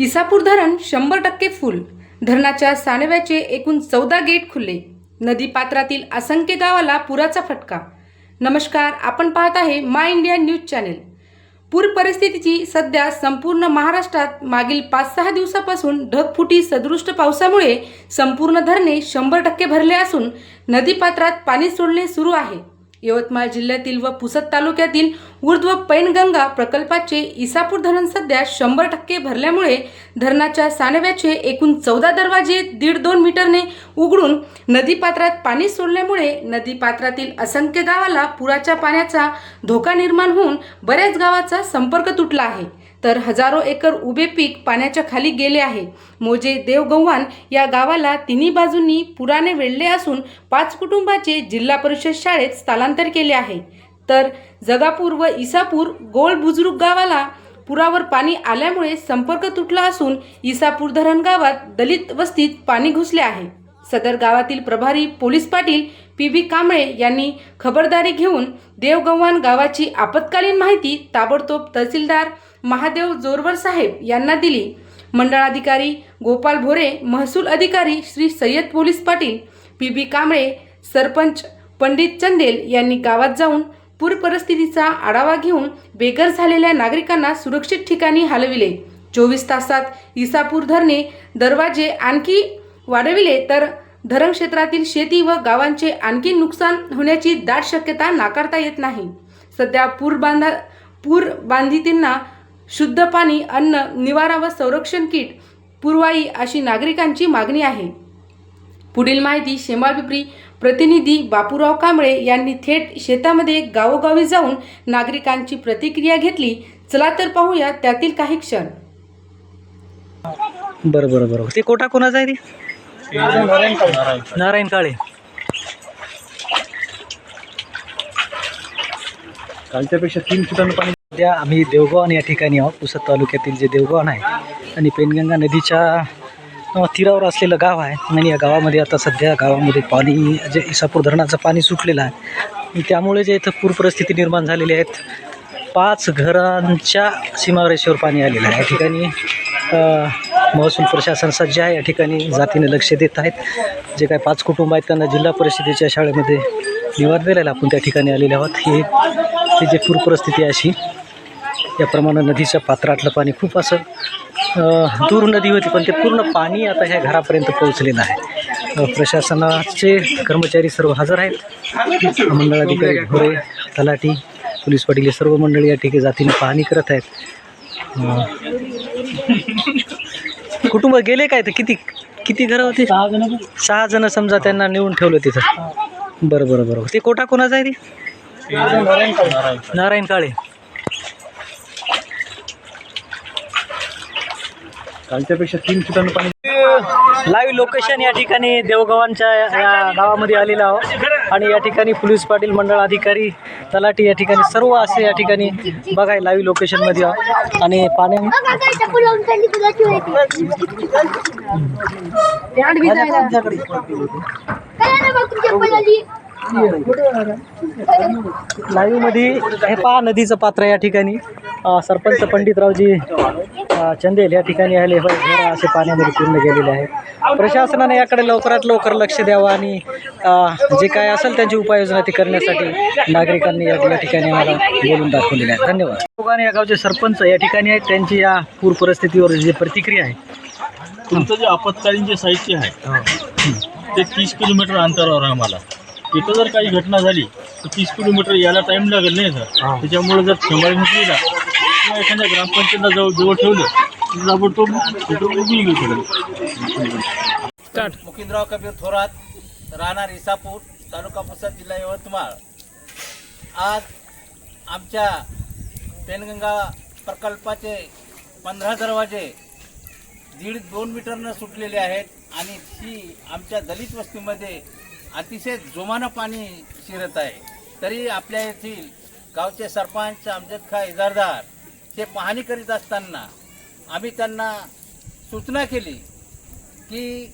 इसापूर धरण शंभर टक्के फुल. धरणाच्या सानव्याचे एकूण चौदा गेट खुले नदीपात्रातील असंख्य गावाला पुराचा फटका. नमस्कार आपण पाहत आहे माय इंडिया न्यूज चॅनेल. पूर परिस्थितीची सध्या संपूर्ण महाराष्ट्रात मागील पाच सहा दिवसापासून ढगफुटी सदृष्ट पावसामुळे संपूर्ण धरणे शंभर टक्के भरले असून नदीपात्रात पाणी सोडणे सुरू आहे. यवतमाळ जिल्ह्यातील व पुसद तालुक्यातील ऊर्ध्व पैनगंगा प्रकल्पाचे इसापूर धरण सध्या शंभर टक्के भरल्यामुळे धरणाच्या सानव्याचे एकूण चौदा दरवाजे दीड दोन मीटरने उघडून नदीपात्रात पाणी सोडल्यामुळे नदीपात्रातील असंख्य गावाला पुराच्या पाण्याचा धोका निर्माण होऊन बऱ्याच गावाचा संपर्क तुटला आहे. तर हजारो एकर उभे पीक पाण्याच्या खाली गेले आहे. मोजे देवगव्हाण या गावाला तिन्ही बाजूंनी पुराने वेढले असून पाच कुटुंबाचे जिल्हा परिषद शाळेत स्थलांतर केले आहे. तर जगापूर व इसापूर गोल बुजुर्ग गावाला पुरावर पाणी आल्यामुळे संपर्क तुटला असून इसापूर धरण गावात दलित वस्तीत पाणी घुसले आहे. सदर गावातील प्रभारी police patil P V Kamble यांनी खबरदारी घेऊन देवगव्हाण गावाची आपत्कालीन माहिती ताबडतोब तहसीलदार महादेव जोरवर साहेब यांना दिली. मंडळाधिकारी गोपाल भोरे महसूल अधिकारी Shri Sayyed police patil P B Kamble sarpanch Pandit Chandel यांनी गावात जाऊन पूर परिस्थितीचा आढावा घेऊन बेघर झालेल्या नागरिकांना सुरक्षित ठिकाणी हलविले. चोवीस तासात इसापूर धरणे दरवाजे आणखी वाढविले तर धरण क्षेत्रातील शेती व गावांचे आणखी नुकसान होण्याची दाट शक्यता नाकारता येत नाही. सध्या पूर बांधा पूर बांधितींना शुद्ध पाणी अन्न निवारा व संरक्षण किट पुरवाई अशी नागरिकांची मागणी आहे. पुढील माहिती शेमापिपरी प्रतिनिधी बापूराव कांबळे यांनी थेट शेतामध्ये गावोगावी जाऊन नागरिकांची प्रतिक्रिया घेतली. चला तर पाहूया त्यातील काही क्षण. बरं बरं बरं. ते कोटा कोणाचा आहे ते? नारायण काळे. कालच्यापेक्षा तीन फुटानं पाणी सध्या आम्ही देवगाव या ठिकाणी आहोत. पुसद तालुक्यातील जे देवगाव आहे आणि पेनगंगा नदीच्या तीरावर असलेलं गाव आहे. आणि या गावामध्ये आता सध्या गावामध्ये पाणी जे इसापूर धरणाचं पाणी सुटलेलं आहे. त्यामुळे जे इथं पूर परिस्थिती निर्माण झालेली आहेत पाच घरांच्या सीमारेषेवर पाणी आलेलं आहे. या ठिकाणी महसूल प्रशासन सज्ज आहे. या ठिकाणी जातीने लक्ष देत आहेत. जे काय पाच कुटुंब आहेत त्यांना जिल्हा परिषदेच्या शाळेमध्ये निवार दिलेला आपण त्या ठिकाणी आलेले आहोत. हे ही जे पूर परिस्थिती अशी. याप्रमाणे नदीच्या पात्रातलं पाणी खूप असं दूर नदी होती पण ते पूर्ण पाणी आता ह्या घरापर्यंत पोहोचलेलं आहे. प्रशासनाचे कर्मचारी सर्व हजर आहेत. मंडळाधिकारी घोरे तलाठी पोलीस पाटील हे सर्व मंडळी या ठिकाणी जातीने पाहणी करत आहेत. कुटुंब गेले काय तर किती किती घरं होती? सहा जण सहा जण समजा त्यांना नेऊन ठेवलं तिथं. बरं बरं बरं. ते कोटा कोणाचा आहे ते? नारायण काळे. कालच्यापेक्षा तीन फुटानं पाणी लाईव्ह लोकेशन या ठिकाणी देवगावांच्या या गावामध्ये आलेलं आहोत. आणि या ठिकाणी पोलीस पाटील मंडळ अधिकारी तलाठी या ठिकाणी सर्व असे या ठिकाणी बघाय लाईव्ह लोकेशनमध्ये आणि पाण्या लाईव्हमध्ये हे पहा नदीचं पात्र या ठिकाणी सरपंच पंडितरावजी चंदेल या ठिकाणी आले. असे पाण्यामध्ये पूर्ण गेलेले आहेत. प्रशासनाने याकडे लवकरात लवकर लक्ष द्यावं आणि जे काय असेल त्यांची उपाययोजना ती करण्यासाठी नागरिकांनी या ठिकाणी मला बोलून दाखवलेले आहे धन्यवाद. दोघांनी या गावचे सरपंच या ठिकाणी आहेत. त्यांची या पूर परिस्थितीवर जी प्रतिक्रिया आहे. तुमचं जे आपत्कालीन जे साहित्य आहे ते तीस किलोमीटर अंतरावर आहे आम्हाला. तिथं जर काही घटना झाली तर तीस किलोमीटर यायला टाईम लागेल नाही सर हा. त्याच्यामुळे जर शेंगाळ घेतली ना किंवा एखाद्या ग्रामपंचायतला जवळ जवळ ठेवलं तर ताबडतोब उभी मुकिंदराव कबीर थोरात राहणार इसापूर तालुका पुसद जिल्हा यवतमाळ. आज आमच्या पेनगंगा प्रकल्पाचे पंधरा दरवाजे दीड दोन मीटरनं सुटलेले आहेत आणि ही आमच्या दलित वस्तीमध्ये अतिशय जोमानं पाणी शिरत आहे. तरी आपल्या येथील गावचे सरपंच अमजद खा इजारदार हे पाहणी करीत असताना आम्ही त्यांना सूचना केली की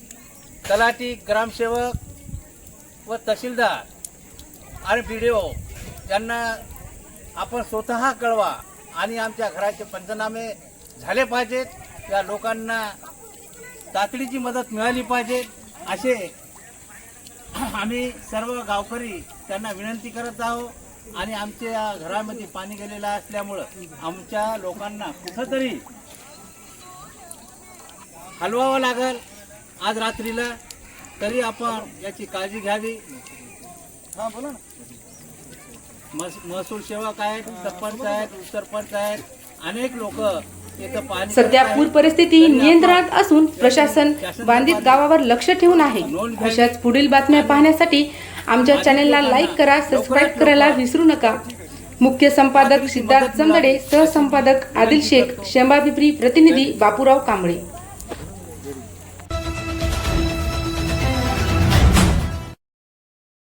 तलाठी ग्रामसेवक व तहसीलदार आणि बी डी ओ यांना आपण स्वतः कळवा आणि आमच्या घराचे पंचनामे झाले पाहिजेत. या लोकांना तातडीची मदत मिळाली पाहिजे. असे आम्ही सर्व गावकरी त्यांना विनंती करत आहोत आणि आमच्या घरामध्ये पाणी गेलेलं असल्यामुळं आमच्या लोकांना कुठंतरी हलवावं लागल आज रात्रीला तरी आपण याची काळजी घ्यावी. हा बोला ना. महस- महसूल सेवक आहेत सरपंच आहेत उपसरपंच आहेत अनेक लोक सध्या पूर परिस्थिती नियंत्रणात असून प्रशासन बांधित गावावर लक्ष ठेवून आहे. अशाच पुढील बातम्या पाहण्यासाठी आमच्या चॅनेलला लाईक करा सबस्क्राईब करायला विसरू नका. मुख्य संपादक सिद्धार्थ चंदडे सहसंपादक आदिल शेख शेंबा पिपरी प्रतिनिधी बापूराव कांबळे.